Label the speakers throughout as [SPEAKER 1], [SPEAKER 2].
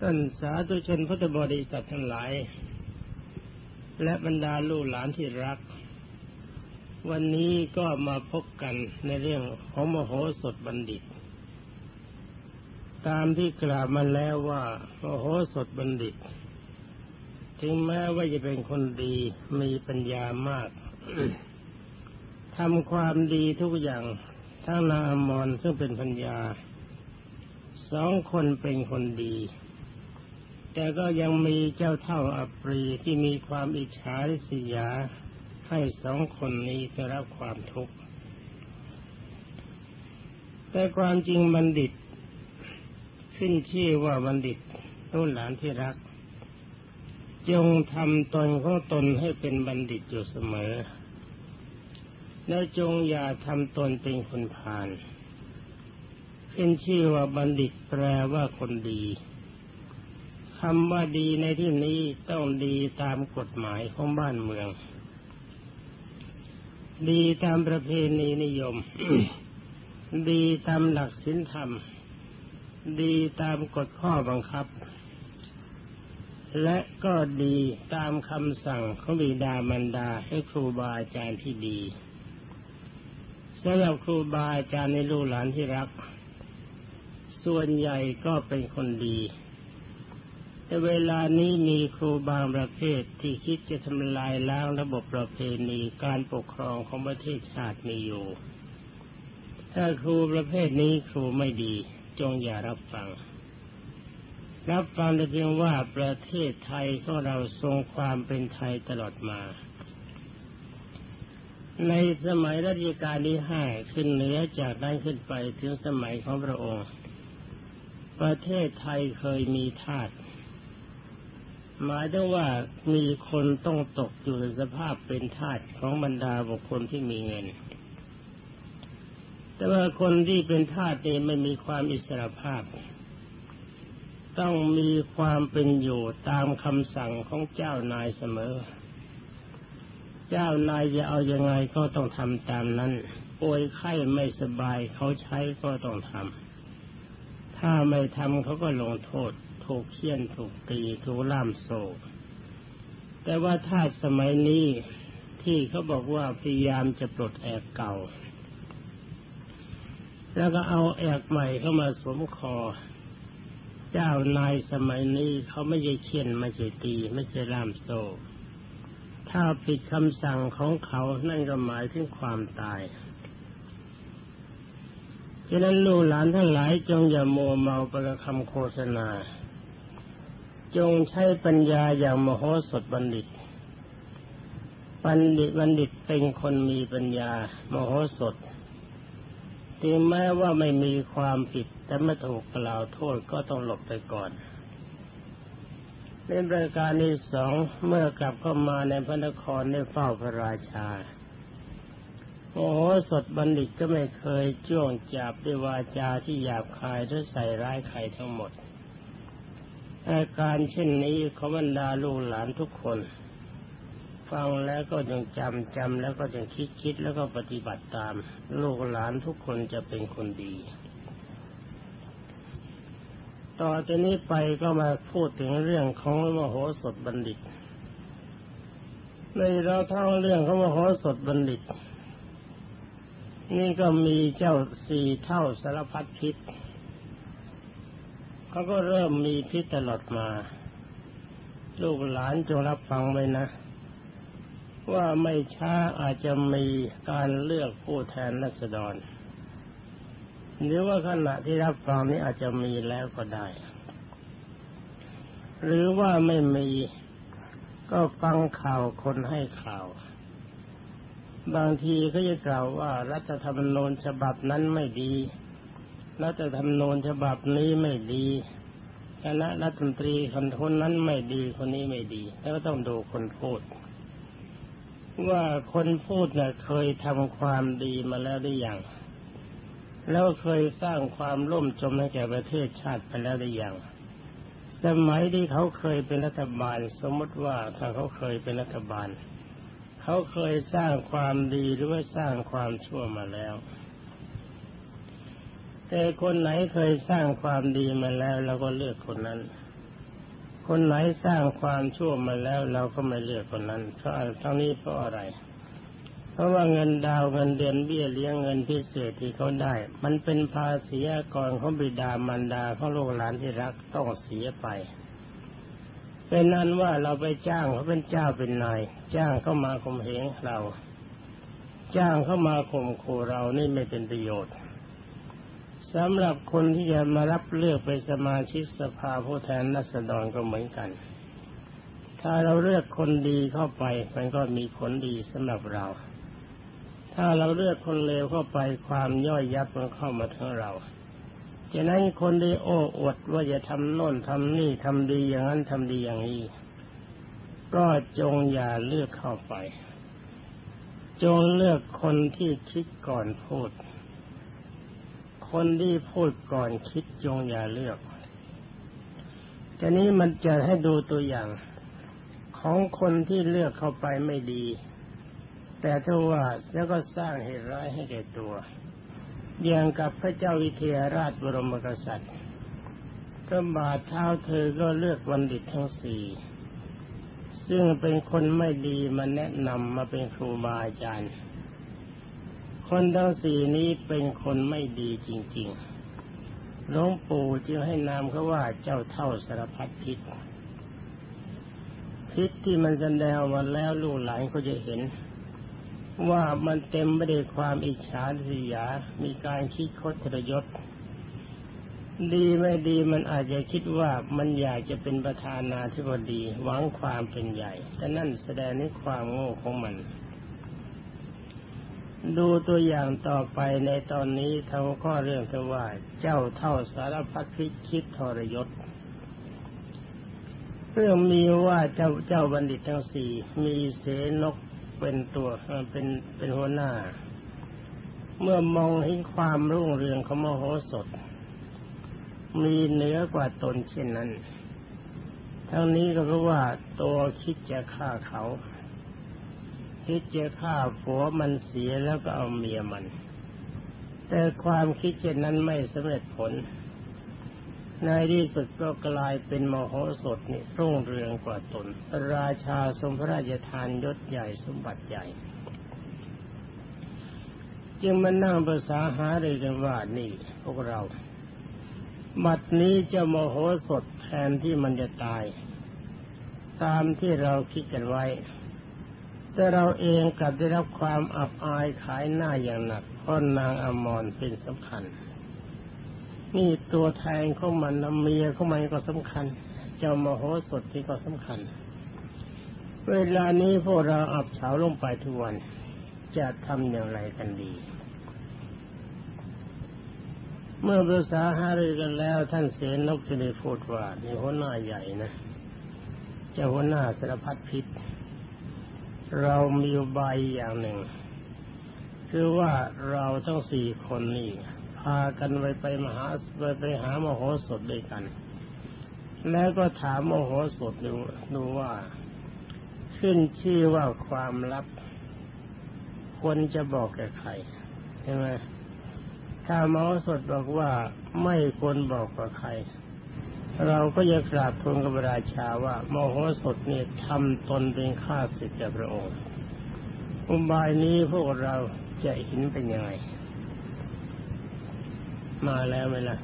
[SPEAKER 1] ท่านสาธุชนพุทธบริษัททั้งหลาย และบรรดาลูกหลานที่รัก วันนี้ก็มาพบกันในเรื่องของมโหสถบัณฑิต ตามที่กล่าวมาแล้วว่ามโหสถบัณฑิต ถึงแม้ว่าจะเป็นคนดีมีปัญญามากทำความดีทุกอย่างทั้งนางอมรซึ่งเป็นพัญญาสองคนเป็นคนดี แต่ก็ยังมีเจ้าเท่าอัปรีที่มีความอิจฉาริษยา ให้สองคนนี้ได้รับความทุกข์ แต่ความจริงบัณฑิต ขึ้นชื่อว่าบัณฑิตรุ่นหลานที่รัก จงทำตนของตนให้เป็นบัณฑิตอยู่เสมอ และจงอย่าทำตนเป็นคนผ่าน ขึ้นชื่อว่าบัณฑิตแปลว่าคนดี คำว่าดีในที่นี้ต้องดีตามกฎหมายของบ้านเมือง ดีตามประเพณีนิยม ดีตามหลักศีลธรรม ดีตามกฎข้อบังคับ และก็ดีตามคำสั่งของบิดามารดาให้ครูบาอาจารย์ที่ดีสำหรับครูบาอาจารย์ในลูกหลานที่รัก ส่วนใหญ่ก็เป็นคนดี แต่เวลานี้มีครูบางประเภทที่คิดจะทำลายล้างระบบประเพณีการปกครองของประเทศชาติมีอยู่ ถ้าครูประเภทนี้ครูไม่ดี จงอย่ารับฟัง รับฟังแต่เพียงว่าประเทศไทยของเราทรงความเป็นไทยตลอดมา ในสมัยรัชกาลที่ห้าขึ้นเหนือจากนั้นขึ้นไปถึงสมัยของพระองค์ ประเทศไทยเคยมีทาส หมายถึงว่ามีคนต้องตกอยู่ในสภาพเป็นทาสของบรรดาบุคคลที่มีเงิน แต่ว่าคนที่เป็นทาสเองไม่มีความอิสระภาพ ต้องมีความเป็นอยู่ตามคำสั่งของเจ้านายเสมอ เจ้านายจะเอาอยัางไงก็ต้องทำตามนั้นป่วยไข้ไม่สบายเขาใช้ก็ต้องทำถ้าไม่ทำเขาก็ลงโทษ ถูกเคี่ยนถูกตีถูกล่ามโซ่แต่ว่าถ้าสมัยนี้ที่เขาบอกว่าพยายามจะปลดแอกเก่า แล้วก็เอาแอกใหม่เข้ามาสวมคอ เจ้านายสมัยนี้เขาไม่ใช่เคี่ยนไม่ใช่ตี ไม่ใช่ล่ามโซ่ถ้าผิดคำสั่งของเขานั่นก็หมายถึงความตายฉะนั้นลูกหลานทั้งหลายจงอย่าโมเมาประคำโฆษณา จงใช้ปัญญาอย่างมโหสถบัณฑิต บัณฑิตบัณฑิตเป็นคนมีปัญญามโหสถถึงแม้ว่าไม่มีความผิดแต่ไม่ถูกกล่าวโทษก็ต้องหลบไปก่อนเป็นรายการที่สองเมื่อกลับเข้ามาในพระนครได้เฝ้าพระราชาโอ้โหสดบัณฑิตก็ไม่เคยจ้วงจับด้วยวาจาที่หยาบคายหรือใส่ร้ายใครทั้งหมด อาการเช่นนี้เขาบรรดาลูกหลานทุกคน ฟังแล้วก็ยังจำจำแล้วก็ยังคิดคิดแล้วก็ปฏิบัติตาม ลูกหลานทุกคนจะเป็นคนดี ต่อจากนี้ไปก็มาพูดถึงเรื่องของมโหสถบัณฑิต ในเราท่องเรื่องของมโหสถบัณฑิต นี่ก็มีเจ้าสี่เท่าสารพัดพิษ เขาก็เริ่มมีพิษตลอดมา ลูกหลานจงรับฟังไว้นะ ว่าไม่ช้าอาจจะมีการเลือกผู้แทนรัษฎรหรือว่าขณะที่รับฟังนี้อาจจะมีแล้วก็ได้ หรือว่าไม่มีก็ฟังข่าวคนให้ข่าว บางทีก็จะกล่าวว่ารัฐธรรมนูญฉบับนั้นไม่ดี รัฐธรรมนูญฉบับนี้ไม่ดีคณะรัฐมนตรีคนคนนั้นไม่ดีคนนี้ไม่ดี แล้วก็ต้องดูคนพูด ว่าคนพูดน่ะเคยทำความดีมาแล้วหรือยังแล้วเคยสร้างความร่มจมให้แก่ประเทศชาติไปแล้วหรือยังสมัยที่เขาเคยเป็นรัฐบาล สมมติว่าถ้าเขาเคยเป็นรัฐบาล เขาเคยสร้างความดีหรือว่าสร้างความชั่วมาแล้ว แต่คนไหนเคยสร้างความดีมาแล้วเราก็เลือกคนนั้น คนไหนสร้างความชั่วมาแล้วเราก็ไม่เลือกคนนั้น เพราะทั้งนี้เพราะอะไร เพราะว่าเงินดาวเงินเดือนเบี้ยเลี้ยงเงินพิเศษที่เขาได้ มันเป็นภาษีก่อนของบิดามารดาของลูกหลานที่รักต้องเสียไป เป็นนั้นว่าเราไปจ้างเขาเป็นเจ้าเป็นนาย จ้างเข้ามาข่มเหงเรา จ้างเข้ามาข่มขู่เรานี่ไม่เป็นประโยชน์ สำหรับคนที่จะมารับเลือกเป็นสมาชิกสภาผู้แทนรัษฎรก็เหมือนกัน ถ้าเราเลือกคนดีเข้าไป มันก็มีผลดีสำหรับเรา ถ้าเราเลือกคนเลวเข้าไปความย่อยยับมันเข้ามาถึงเราฉะนั้นคนที่โอ้อวดว่าจะทำโน่นทำนี่ทำดีอย่างนั้นทำดีอย่างนี้ ก็จงอย่าเลือกเข้าไป จงเลือกคนที่คิดก่อนพูด คนที่พูดก่อนคิดจงอย่าเลือกทีนี้มันจะให้ดูตัวอย่างของคนที่เลือกเข้าไปไม่ดี แต่ถ้าว่าแล้วก็สร้างเหตุร้ายให้แก่ตัว อย่างกับพระเจ้าวิเทหราชบรมกษัตริย์พระบาทเท้าเธอก็เลือกบัณฑิตทั้งสี่ซึ่งเป็นคนไม่ดีมาแนะนำมาเป็นครูบาอาจารย์ คนทั้งสี่นี้เป็นคนไม่ดีจริงๆหลวงปู่จึงให้นามเขาว่าเจ้าเท่าสารพัดพิษ พิษที่มันแสดงมาแล้วลูกหลานก็จะเห็น ว่ามันเต็มไปด้วยความอิจฉาริยา มีการคิดคดทรยศ ดีไม่ดีมันอาจจะคิดว่ามันอยากจะเป็นประธานาธิบดีหวังความเป็นใหญ่ แต่นั่นแสดงในความโง่ของมัน ดูตัวอย่างต่อไปในตอนนี้ทาข้อเรื่องว่า เจ้าเท่าสารพัดคิดคิดทรยศ เรื่องมีว่าเจ้าเจ้าบัณฑิตทั้งสี่มีเสนกเป็นตัวเป็นเป็นหัวหน้า เมื่อมองเห็นความรุ่งเรืองของมโหสถ มีเหนือกว่าตนเช่นนั้น ทั้งนี้ก็เพราะว่าตัวคิดจะฆ่าเขา คิดจะฆ่าผัวมันเสียแล้วก็เอาเมียมัน แต่ความคิดเช่นนั้นไม่สำเร็จผล ในที่สุดก็กลายเป็นมโหสถนี่รุ่งเรืองกว่าตน ราชาทรงพระราชทานยศใหญ่สมบัติใหญ่ จึงมานั่งภาษาหาเลยกันว่านี่พวกเราบัดนี้จะมโหสถแทนที่มันจะตาย ตามที่เราคิดกันไว้ แต่เราเองกลับได้รับความอับอายขายหน้าอย่างหนักเพราะนางอมรเป็นสำคัญ นี่ตัวแทนของมันเมียของมันก็สำคัญ เจ้ามโหสถที่ก็สำคัญ เวลานี้พวกเราอับเฉาลงไปทุกวัน จะทำอย่างไรกันดี เมื่อภาษาหารือกันแล้ว ท่านเสนนกจะได้พูดว่านี่หัวหน้าใหญ่นะเจ้าหัวหน้าสารพัดพิษ เรามีใบอย่างหนึ่ง คือว่าเราทั้งสี่คนนี่พากันไปไปมหาไปไปหามโหสถด้วยกัน แล้วก็ถามมโหสถดูดูว่า ขึ้นชื่อว่าความลับควรจะบอกแก่ใครใช่ไหมถ้ามโหสถบอกว่าไม่ควรบอกกับใคร เราก็จะกราบทูลกับราชาว่ามโหสถนี่ทำตนเป็นข้าศึกแก่พระองค์อุบายนี้พวกเราจะเห็นเป็นยังไง มาแล้วไหมล่ะ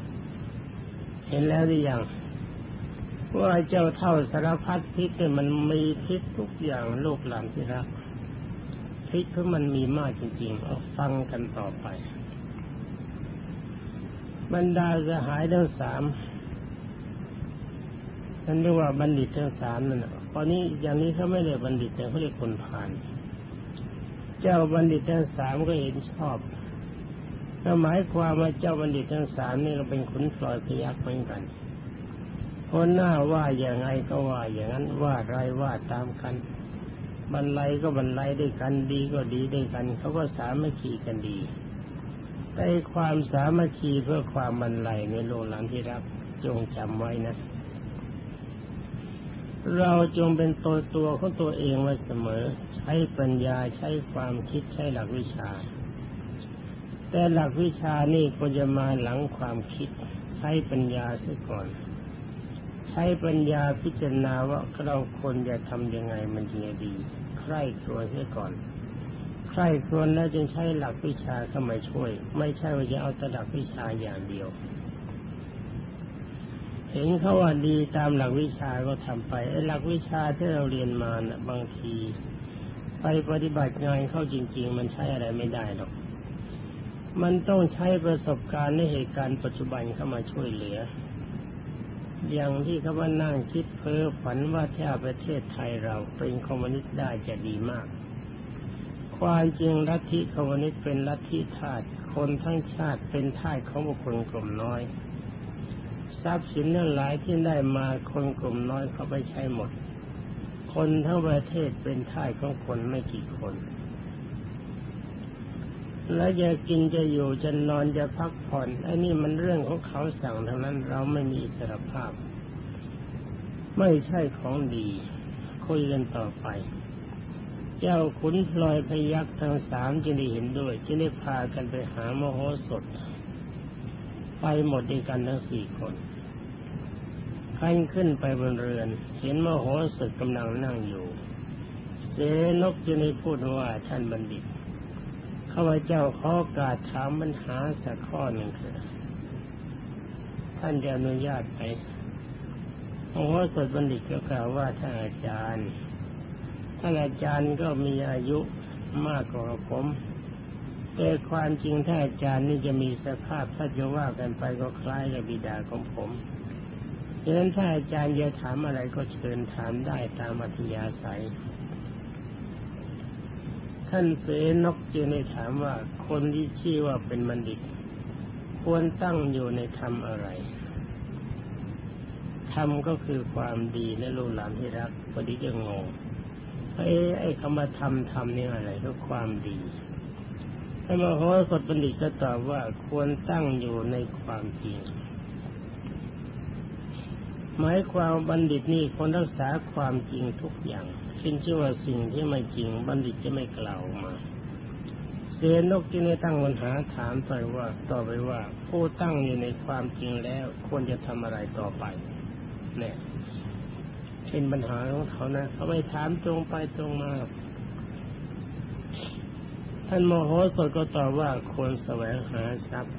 [SPEAKER 1] เห็นแล้วหรือยังว่าเจ้าเท่าสารพัดพิษเนี่ยมันมีพิษทุกอย่างโลกหลานที่รักพิษเพราะมันมีมากจริงๆเอาฟังกันต่อไป บรรดาสหายทั้งสาม นั่นเรียกว่าบัณฑิตทั้งสามนั่นแหะตอนนี้อย่างนี้เขาไม่เรียกบัณฑิตแต่เขาเรียกคนผ่าน เจ้าบัณฑิตทั้งสามก็เห็นชอบก็หมายความว่าเจ้าบัณฑิตทั้งสามนี่ก็เป็นขุนปลอยพยักเหมือนกันคนหน้าว่าอย่างไงก็ว่าอย่างนั้นว่าไรว่าตามกันบรรลัยก็บรรลัยด้วยกันดีก็ดีด้วยกันเขาก็สามัคคีกันดีแต่ความสามัคคีเพื่อความบรรลัยในโลกหลังที่รักจงจำไว้นะ เราจงเป็นตัวตัวของตัวเองไว้เสมอ ใช้ปัญญาใช้ความคิดใช้หลักวิชา แต่หลักวิชานี่ก็จะมาหลังความคิด ใช้ปัญญาซะก่อน ใช้ปัญญาพิจารณาว่าเราควรจะทำยังไงมันจึงจะดี ใคร่ครวญเสียก่อนใคร่ครวญแล้วจึงใช้หลักวิชาเข้ามาช่วย ไม่ใช่ว่าจะเอาแต่หลักวิชาอย่างเดียว เห็นเขาว่าดีตามหลักวิชาก็ทำไปไอ้หลักวิชาที่เราเรียนมานะ่ะ บางที ไปปฏิบัติงานเข้าจริง ๆ มันใช้อะไรไม่ได้หรอก มันต้องใช้ประสบการณ์ในเหตุการณ์ปัจจุบันเข้ามาช่วยเหลือ อย่างที่เขาว่านั่งคิดเพ้อฝันว่าถ้าประเทศไทยเราเป็นคอมมิวนิสต์ได้จะดีมาก ความจริงลัทธิคอมมิวนิสต์เป็นลัทธิทาสคนทั้งชาติเป็นทาสของบุคคลกลุ่มน้อย ทรัพย์สินทั้งหลายที่ได้มาคนกลุ่มน้อยเขาไปใช้หมด คนทั้งประเทศเป็นท่าสของคนไม่กี่คน แล้วจะกินจะอยู่จะนอนจะพักผ่อนไอ้นี่มันเรื่องของเขาสั่งทั้งนั้นเราไม่มีอิสรภาพ ไม่ใช่ของดีคุยกันต่อไป เจ้าขุนพลอยพยักทั้งสามจึงได้เห็นด้วยจึงได้พากันไปหามโหสถไปหมดด้วยกันทั้งสี่คน ขันขึ้นไปบนเรือน เห็นมโหสถกำลังนั่งอยู่ เสนกจึงได้พูดว่าท่านบัณฑิตข้าพเจ้าขอโอกาสถามปัญหาสักข้อหนึ่งเถิดท่านจะอนุญาตไหมโอ้สดบัณฑิตก็กล่าวว่าท่านอาจารย์ท่านอาจารย์ก็มีอายุมากกว่าผมแต่ความจริงท่านอาจารย์นี่จะมีสภาพถ้าจะว่ากันไปก็คล้ายกับบิดาของผม ดังนั้นถ้าอาจารย์จะถามอะไรก็เชิญถามได้ตามอัธยาศัย ท่านเสนกจึงได้ถามว่าคนที่ชื่อว่าเป็นบัณฑิต ควรตั้งอยู่ในธรรมอะไรธรรมก็คือความดีและลูกหลานที่รักพอดีจะงงไอ้ไอ้คำว่าธรรมธรรมนี่อะไรก็ความดีท่านมโหสถบัณฑิตก็ตอบว่าควรตั้งอยู่ในความจริง หมายความบัณฑิตนี่คนรักษาความจริงทุกอย่างขึ้นชื่อว่าสิ่งที่ไม่จริงบัณฑิตจะไม่กล่าวมา เสนกจึงได้ตั้งปัญหาถามไปว่าต่อไปว่า ผู้ตั้งอยู่ในความจริงแล้วควรจะทำอะไรต่อไปเนี่ยเป็นปัญหาของเขานะเขาไม่ถามตรงไปตรงมา ท่านโมโหสดก็ตอบว่าควรแสวงหาทรัพย์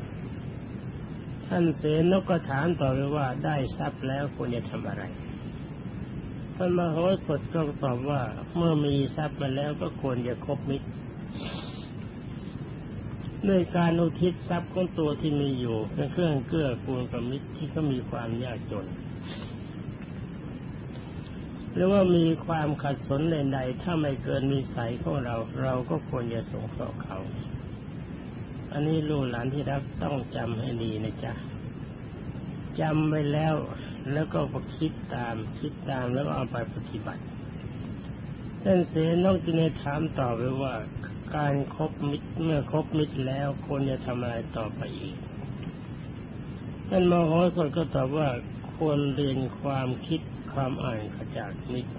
[SPEAKER 1] ท่านเสนกก็ถามต่อไปว่าได้ทรัพย์แล้วควรจะทำอะไรท่านมโหสถก็ตอบว่าเมื่อมีทรัพย์มาแล้วก็ควรจะคบมิตรด้วยการอุทิศทรัพย์ของตัวที่มีอยู่เป็นเครื่องเกื้อกูลกับมิตรที่ก็มีความยากจนหรือว่ามีความขัดสนใดๆถ้าไม่เกินมีสายของเรา เราก็ควรจะสงเคราะห์เขา อันนี้ลูกหลานที่รักต้องจำให้ดีนะจ๊ะจำไว้แล้วแล้วก็คิดตามคิดตามแล้วเอาไปปฏิบัติท่านเสนอกจึงได้ถามต่อไปว่าการครบมิตรเมื่อครบมิตรแล้วควรจะทำอะไรต่อไปอีกท่านมโหสถก็ตอบว่าควรเรียนความคิดความอ่านขจากมิตร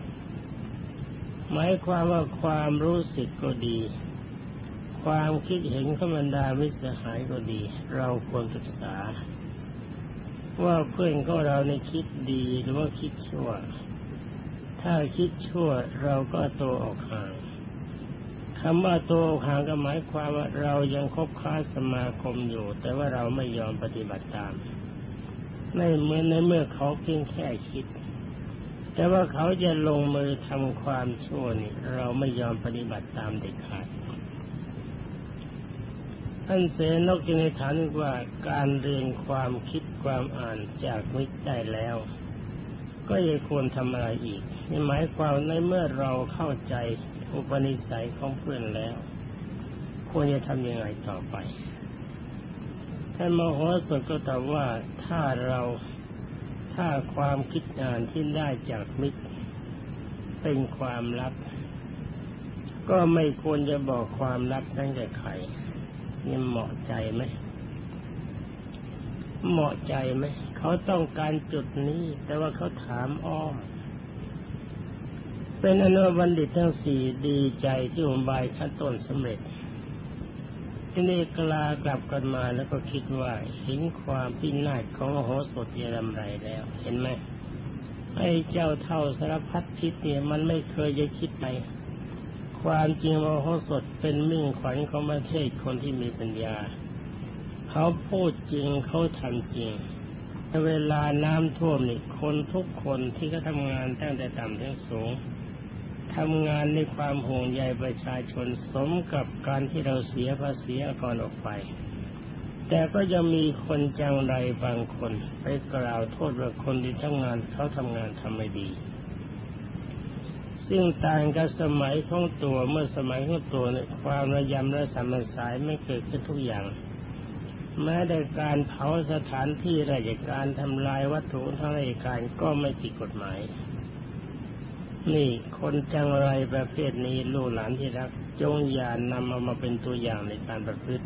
[SPEAKER 1] หมายความว่าความรู้สึกก็ดี ความคิดเห็นขบรรดามิสหายก็ดี เราควรศึกษา ว่าเพื่อนของเราในคิดดีหรือว่าคิดชั่ว ถ้าคิดชั่วเราก็ตัวออกห่างคำว่าตัวออกห่างก็หมายความว่าเรายังคบค้าสมาคมอยู่ แต่ว่าเราไม่ยอมปฏิบัติตามในเมื่อในเมื่อเขาเพียงแค่คิด แต่ว่าเขาจะลงมือทำความชั่วนี่เราไม่ยอมปฏิบัติตามเด็ดขาด ท่านเสนกจึงในฐานว่าการเรียนความคิดความอ่านจากมิตรได้แล้ว ก็ยังควรทำอะไรอีกนี่หมายความในเมื่อเราเข้าใจอุปนิสัยของเพื่อนแล้ว ควรจะทำยังไงต่อไปท่านมโหสถก็ตอบว่าถ้าเราถ้าความคิดอ่านที่ได้จากมิตร เป็นความลับ ก็ไม่ควรจะบอกความลับนั้นแก่ใคร นี่เหมาะใจไหมเหมาะใจไหมเขาต้องการจุดนี้ แต่ว่าเขาถามอ้อมเป็นอนุบัณฑิตทั้งสี่ดีใจที่อุบายขั้นต้นสำเร็จที่นี่กลากลับกันมาแล้วก็คิดว่าเห็นความพินาศของโหสถเยรำไรแล้ว เห็นไหมไอ้เจ้าเท่าสารพัดพิษเนี่ยมันไม่เคยจะคิดไป ความจริงมโหสถเป็นมิ่งขวัญของประเทศคนที่มีปัญญา เขาพูดจริงเขาทำจริงเวลาน้ำท่วมนี่คนทุกคนที่เขาทำงานตั้งแต่ต่ำถึงสูงทำงานในความห่วงใยประชาชนสมกับการที่เราเสียภาษีก่อนออกไป แต่ก็ยังมีคนจังไรบางคน ไปกล่าวโทษว่าคนที่ทำงานเขาทำงานทำไม่ดี ซึ่งต่างกับสมัยของตัวเมื่อสมัยของตัวเนี่ยความระยำและสามัญสายไม่เกิดขึ้นทุกอย่าง แม้แต่การเผาสถานที่ราชการทำลายวัตถุทางราชการก็ไม่ผิดกฎหมาย นี่คนจังไรประเภทนี้ลูกหลานที่รัก จงอย่านำเอามาเป็นตัวอย่างในการประพฤติ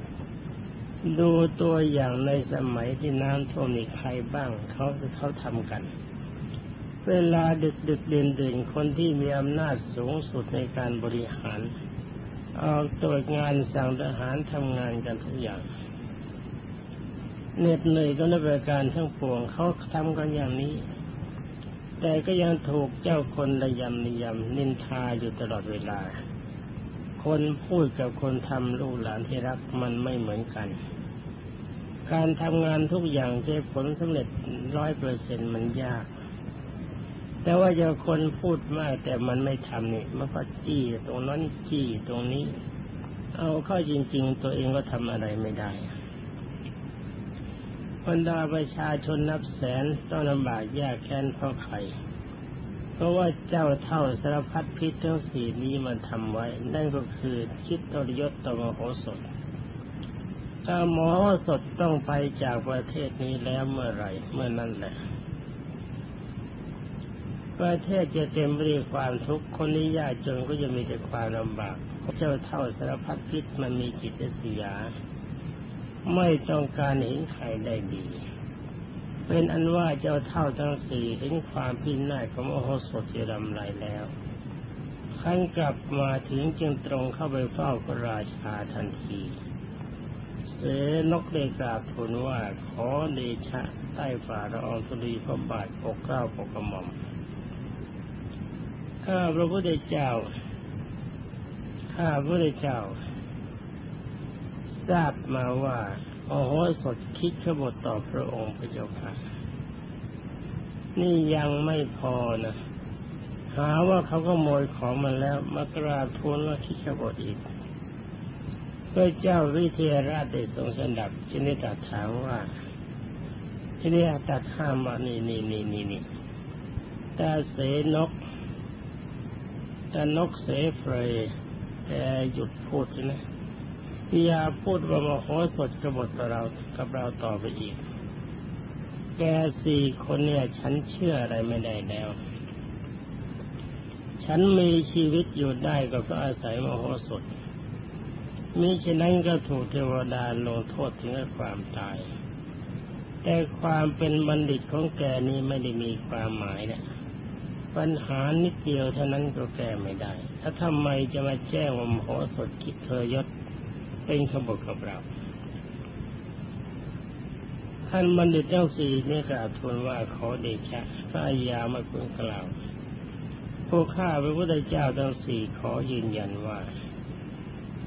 [SPEAKER 1] ดูตัวอย่างในสมัยที่น้ำท่วมนี่ใครบ้างเขาเขาทำกัน เวลาดึกดึกเด่นเด่นคนที่มีอำนาจสูงสุดในการบริหารออกตรวจงานสั่งทหารทำงานกันทุกอย่างเหน็ดเหนื่อยก็ในประการทั้งปวงเขาทำกันอย่างนี้ แต่ก็ยังถูกเจ้าคนระยำนิยำนินทาอยู่ตลอดเวลา คนพูดกับคนทำลูกหลานที่รักมันไม่เหมือนกัน การทำงานทุกอย่างจะผลสำเร็จร้อยเปอร์เซ็นมันยาก แต่ว่าจะคนพูดมากแต่มันไม่ทำนี่มันก็จี้ตรงนั้นจี้ตรงนี้ เอาเข้าจริง ๆ ตัวเองก็ทำอะไรไม่ได้บรรดาประชาชนนับแสนต้องลำบากยากแค้นเพราะใครเพราะว่าเจ้าเท่าสารพัดพิษทั้งสี่นี้มันทำไว้ นั่นก็คือคิดตรยศต่อมโหสถ ถ้ามโหสถต้องไปจากประเทศนี้แล้วเมื่อไรเมื่อนั้นแหละ ประเทศจะเต็มไปด้วยความทุกข์คนนี้ยากจนก็จะมีแต่ความลำบาก เจ้าเท่าสารพัดพิษมันมีจิตเสียไม่ต้องการเห็นใครได้ดี เป็นอันว่าเจ้าเท่าทั้งสี่เห็นความพินาศของมโหสถเจรำไรแล้วขั้นกลับมาถึงจึงตรงเข้าไปเฝ้าพระราชาทันที เสนกได้กราบทูลว่าขอเดชะใต้ฝ่าละอองธุลีพระบาทปกเกล้าปกกระหม่อม ข้าพระพุทธเจ้า ข้าพระพุทธเจ้า ทราบมาว่าโอ้โหสดคิดขบฏต่อพระองค์พระเจ้าค่ะ นี่ยังไม่พอนะหาว่าเขาก็โมยของมันแล้วมากราบทูลว่าคิดขบฏอีกพระเจ้าวิเทหราชได้ทรงสดับจึงได้ตรัสถามว่าที่นี้ตัดห้ามว่านี่นี่นี่นี่นี่ตาเสนก นกเสเฟยแต่หยุดพูดนะอย่าพูดว่ามโหสถกบฏเรากับเราต่อไปอีก แกสี่คนเนี่ย ฉันเชื่ออะไรไม่ได้แล้ว ฉันมีชีวิตอยู่ได้ก็เพราะอาศัยมโหสถมีฉะนั้นก็ถูกเทวดาลงโทษถึงความตาย แต่ความเป็นบัณฑิตของแกนี้ไม่ได้มีความหมายนะ ปัญหานิดเดียวเท่านั้นก็แก้ไม่ได้ ถ้าทำไมจะมาแจ้งว่ามโหสถคิดเธอยศเป็นขบกับเราท่านบัณฑิตเจ้าสี่นี่กราบทูลว่าขอเดชะพระยามาคุณกล่าวผู้ข้าพระพุทธเจ้าทั้งสี่ขอยืนยันว่า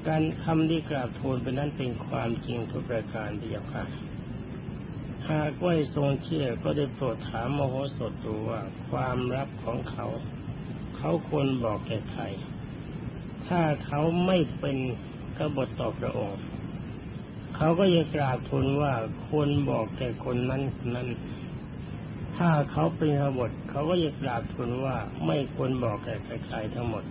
[SPEAKER 1] การคำที่กราบทูลเป็นนั้นเป็นความจริงทุกประการที่ยาค่ะ หากว่าทรงเชื่อก็ได้โปรดถามมโหสถดูว่าความลับของเขา เขาควรบอกแก่ใคร ถ้าเขาไม่เป็นกบฏต่อพระองค์ เขาก็ยังกราบทูลว่าควรบอกแก่คนนั้นนั้น ถ้าเขาเป็นขบฏเขาก็ยังกราบทูลว่าไม่ควรบอกแก่ใครทั้งหมด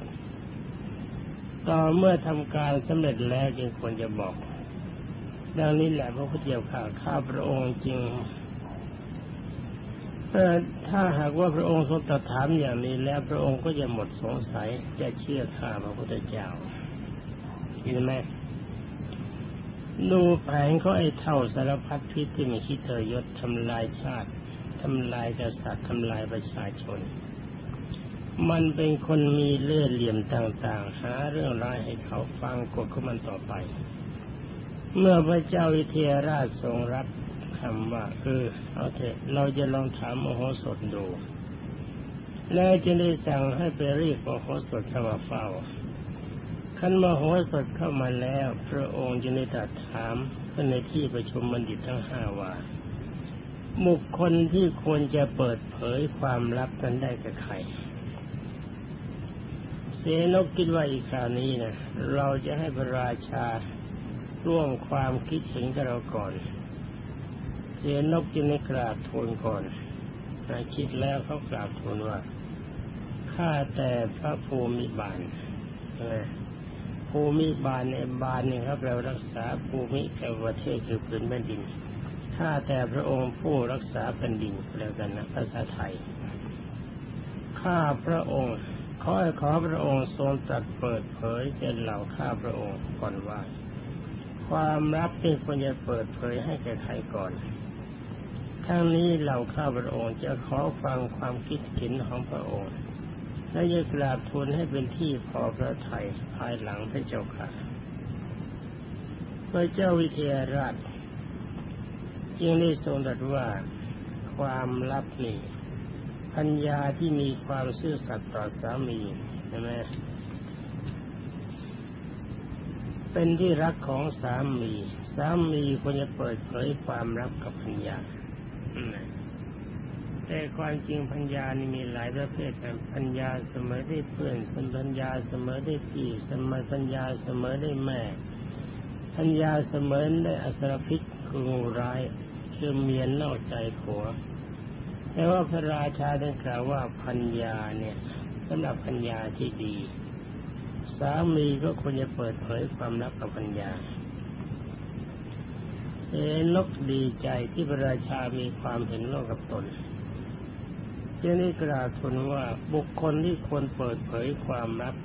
[SPEAKER 1] ต่อเมื่อทำการสำเร็จแล้วจึงควรจะบอก ดังนี้แหละพระพุทธเจ้าข้าข้าพระองค์จริงถ้าหากว่าพระองค์ทรงตรัสถามอย่างนี้แล้วพระองค์ก็จะหมดสงสัยจะเชื่อข้าพระพุทธเจ้าเห็นไหมดูแผงเขาไอ้เท่าสารพัดพิษที่มีคิดเธอยศทำลายชาติทำลายกษัตริย์ทำลายประชาชน มันเป็นคนมีเลื่อเหลี่ยมต่าง ๆ หาเรื่องร้ายให้เขาฟังกดเขามันต่อไป เมื่อพระเจ้าวิเทหราชทรงรับคำว่าเออเอาเถอะเราจะลองถามมโหสถดู แล้วจึงได้สั่งให้ไปเรียกมโหสถเข้ามาเฝ้าขันมโหสถเข้ามาแล้ว พระองค์จึงได้ตรัสถามขึ้นในที่ประชุมบัณฑิตทั้งห้าว่าบุคคลที่ควรจะเปิดเผยความลับนั้นได้กับใครเสนกคิดว่าอีกคราวนี้นะเราจะให้พระราชา ร่วมความคิดเห็นกับเราก่อนเสนกจึงได้กราบทูลก่อนนะคิดแล้วเขากราบทูลว่า ข้าแต่พระภูมิบาลนะภูมิบาลในบาลเนี่ยครับเรารักษาภูมิแก่ประเทศคือพื้นแผ่นดิน ข้าแต่พระองค์ผู้รักษาแผ่นดินแล้วกันนะภาษาไทย ข้าพระองค์ขอขอพระองค์ทรงตรัสเปิดเผยแก่เหล่าข้าพระองค์ก่อนว่า ความลับที่ควรจะเปิดเผยให้แก่ใครก่อนทั้งนี้เหล่าข้าพระองค์จะขอฟังความคิดเห็นของพระองค์ และจะกราบทูลให้เป็นที่พอพระทัยภายหลังพระเจ้าค่ะพระเจ้าวิเทหราชจึงได้ทรงตรัสว่าความลับนี้พัญญาที่มีความซื่อสัตย์ต่อสามีใช่ไหม เป็นที่รักของสามี สามีควรจะเปิดเผยความรักกับพัญญาแต่ความจริงพัญญานี่มีหลายประเภทนะพัญญาเสมอได้เพื่อนเป็นพัญญาเสมอได้พี่เสมอพัญญาเสมอได้แม่พัญญาเสมอได้อสรพิษคืองูร้ายคือเมียนนอกใจผัว แต่ว่าพระราชาได้กล่าวว่าพัญญาเนี่ยสำหรับพัญญาที่ดี สามีก็ควรจะเปิดเผยความลับกับพัญญาเสนกดีใจที่พระราชามีความเห็นโลกกับตนจึงได้กล่าวทูลว่าบุคคลที่ควรเปิดเผยความลับ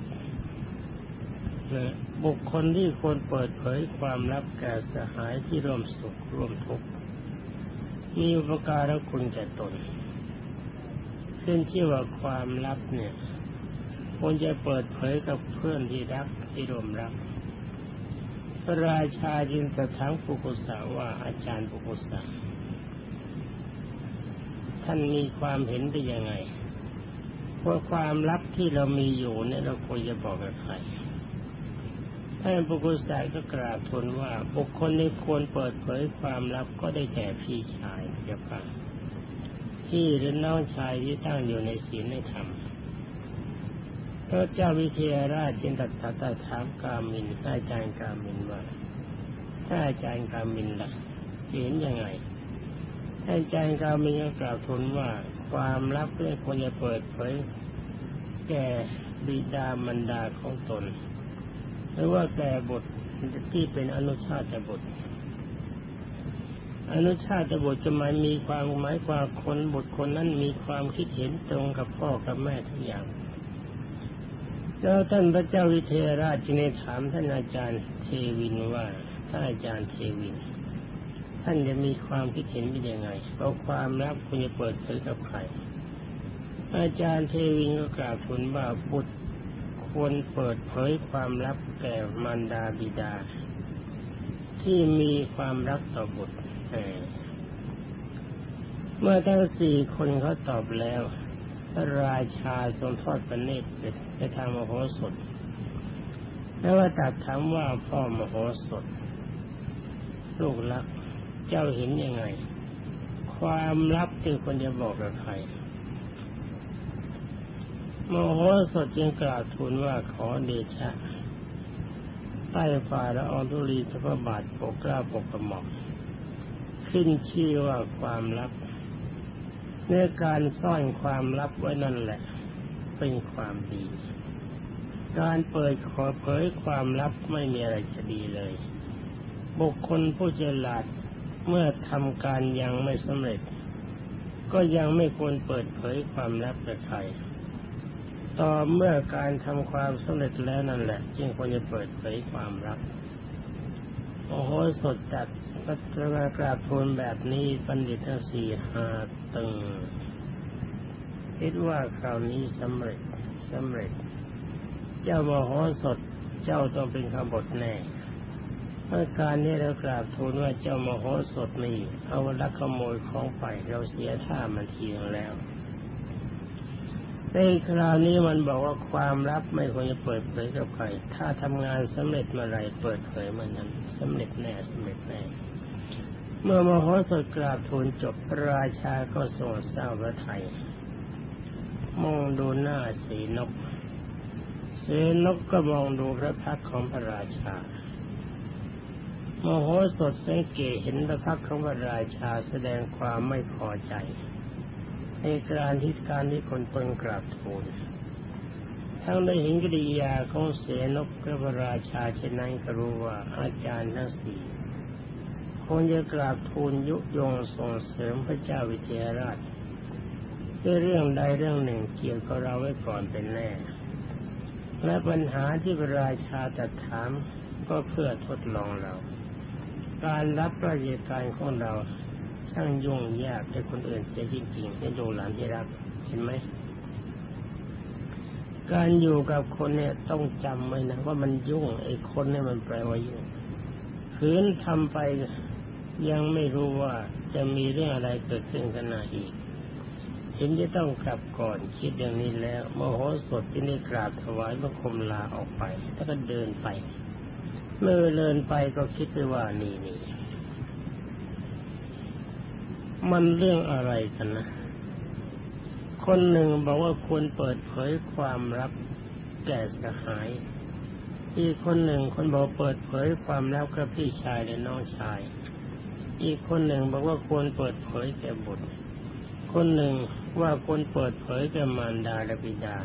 [SPEAKER 1] บุคคลที่ควรเปิดเผยความลับแก่สหายที่ร่วมสุขร่วมทุกข์มีอุปการะคุณแก่ตนขึ้นชื่อว่าความลับเนี่ย ควรจะเปิดเผยกับเพื่อนที่รักที่ร่วมรัก พระราชาจึงตรัสถามปุกุสาว่าอาจารย์ปุกุสาท่านมีความเห็นได้ยังไงว่าความลับที่เรามีอยู่เนี่ยเราควรจะบอกกับใครท่านปุกุสาก็กราบทูลว่าบุคคลที่ควรเปิดเผยความลับก็ได้แก่พี่ชายเจ้าค่ะพี่หรือน้องชายที่ตั้งอยู่ในศีลในธรรม พระเจ้าวิเทหราชจึงตัดตัดถามกามินอาจารย์กามินว่าถ้าอาจารย์กามินล่ะเห็นยังไงอาจารย์กามินก็กล่าวทูลว่าความลับเรื่องควรจะเปิดเผยแก่บิดามารดาของตน หรือว่าแก่บทที่เป็นอนุชาตบทอนุชาตบุตรจะหมายมีความหมายความคนบุตรคนนั้นมีความคิดเห็นตรงกับพ่อกับแม่ทุกอย่าง แล้วท่านพระเจ้าวิเทหราชจึงได้ถามท่านอาจารย์เทวินว่าท่านอาจารย์เทวิน ท่านจะมีความคิดเห็นเป็นยังไงเพราะความลับคุณจะเปิดเผยกับใครอาจารย์เทวินก็กล่าวทูลว่าบุตรควรเปิดเผยความลับแก่มารดาบิดา ที่มีความรักต่อบุตรเมื่อทั้งสี่คนเขาตอบแล้ว ระราชาทรงทอดพระเนตรไปทางมโหสถแล้วว่าตัดถามว่าพ่อมโหสถ ลูกรัก เจ้าเห็นยังไง ความลับที่คนจะบอกกับใครมโหสถจึงกล่าวทูลว่าขอเดชะ ใต้ฝ่าละอองธุลีพระบาทปกกล้าปกกระหม่อมขึ้นชื่อว่าความลับ เนื้อการซ่อนความลับไว้นั่นแหละ เป็นความดี การเปิดขอเผยความลับไม่มีอะไรจะดีเลย บุคคลผู้เจริญเมื่อทำการยังไม่สำเร็จ ก็ยังไม่ควรเปิดเผยความลับกับใครต่อเมื่อการทำความสำเร็จแล้วนั่นแหละ จึงควรจะเปิดเผยความลับโอ้โหสดจัด พระมากราบทูลแบบนี้บัณฑิตทั้งสี่หาตึง คิดว่าคราวนี้สำเร็จสำเร็จ เจ้ามโหสถเจ้าต้องเป็นขบฏแน่เมื่อการนี้เรากราบทูลว่าเจ้ามโหสถนี่เอาลักขโมยของไปเราเสียท่ามันทีงแล้วแในคราวนี้มันบอกว่าความลับไม่ควรจะเปิดเผยกับใคร ถ้าทำงานสำเร็จเมื่อไรเปิดเผยเมื่อนั้นสำเร็จแน่สำเร็จแน่ เมื่อมโหสถกราบทูลจบราชาก็ทรงเศร้าพระไทยมองดูหน้าสีนกสีนกก็มองดูพระพักของพระราชามโหสถสังเกตเห็นพระพักของพระราชาแสดงความไม่พอใจในการที่การที่คนตนกราบทูลทั้งได้เห็นกิริยาของเสนกกับพระราชาเช่นนั้นก็รู้ว่าอาจารย์ทั้งสี่ คงจะกราบทูลยุยงส่งเสริมพระเจ้าวิเทหราชด้วยเรื่องใดเรื่องหนึ่งเกี่ยวกับเราไว้ก่อนเป็นแน่และปัญหาที่พระราชาตรัดถามก็เพื่อทดลองเรา การรับราชการของเราช่างยุ่งยากแต่คนอื่นเสียจริงๆให้ดูหลานที่รักเห็นไหมการอยู่กับคนเนี่ยต้องจำไว้นะว่ามันยุ่งไอ้คนเนี่ยมันแปลว่ายุ่งคืนทำไป ยังไม่รู้ว่าจะมีเรื่องอะไรเกิดขึ้นขณะอีกเห็นจะต้องกลับก่อนคิดอย่างนี้แล้วโมโหสดที่ได้กราบถวายบังคมลาออกไป แล้วก็เดินไป เมื่อเดินไปก็คิดไปว่านี่นี่มันเรื่องอะไรกันนะ คนหนึ่งบอกว่าควรเปิดเผยความลับแก่สหาย อีกคนหนึ่งคนบอกเปิดเผยความลับกับพี่ชายและน้องชาย อีกคนหนึ่งบอกว่าควรเปิดเผยแก่บุตร คนหนึ่งว่าควรเปิดเผยแก่มารดาและบิดา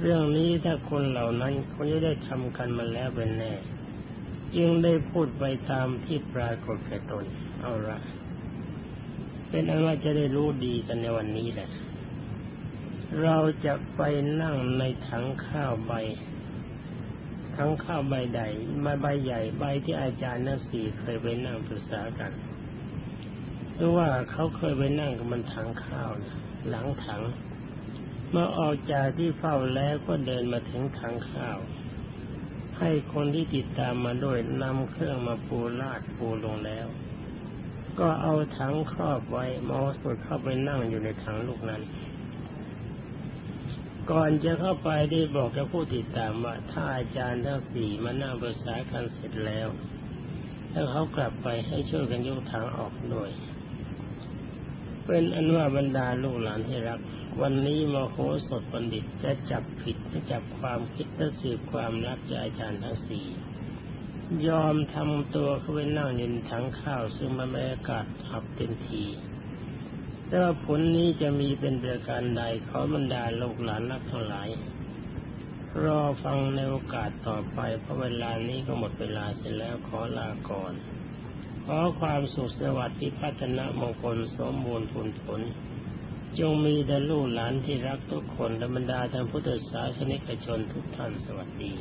[SPEAKER 1] เรื่องนี้ถ้าคนเหล่านั้นคงจะได้ทำกันมาแล้วเป็นแน่จึงได้พูดไปตามที่ปรากฏแก่ตน เอาละเป็นอันว่าจะได้รู้ดีกันในวันนี้แหละ เราจะไปนั่งในถังข้าวใบ ถังข้าวใบใดใบใบใหญ่ใบที่อาจารย์นักสี่เคยไปนั่งปรึกษากันหรือว่าเขาเคยไปนั่งกับมันถังข้าวนะหลังถัง เมื่อออกจากที่เฝ้าแล้วก็เดินมาถึงถังข้าว ให้คนที่ติดตามมาด้วยนำเครื่องมาปูลาดปูลงแล้ว ก็เอาถังครอบไว้มอสดเข้าไปนั่งอยู่ในถังลูกนั้น ก่อนจะเข้าไปได้บอกกับผู้ติดตามว่าถ้าอาจารย์ทั้งสี่มานั่งปรึกษากันเสร็จแล้วถ้าเขากลับไปให้ช่วยกันยกถังออกด้วยเป็นอันว่าบรรดาลูกหลานที่รัก วันนี้มโหสถบัณฑิตจะจับผิดจะจับความคิดและสืบความรักจากอาจารย์ทั้งสี่ยอมทำตัวเข้าไปนั่งยู่ในถังข้าวซึ่งมันบรรยากาศอับเต็มที แต่ว่าผลนี้จะมีเป็นประการใดขอบรรดาลูกหลานนักทั้งหลาย รอฟังในโอกาสต่อไปเพราะเวลานี้ก็หมดเวลาเสร็จแล้วขอลาก่อน ขอความสุขสวัสดิ์ที่พัฒนามงคลสมบูรณ์ผลผล จงมีแด่ลูกหลานที่รักทุกคนและบรรดาท่านพุทธศาสนิกชนทุกท่านสวัสดี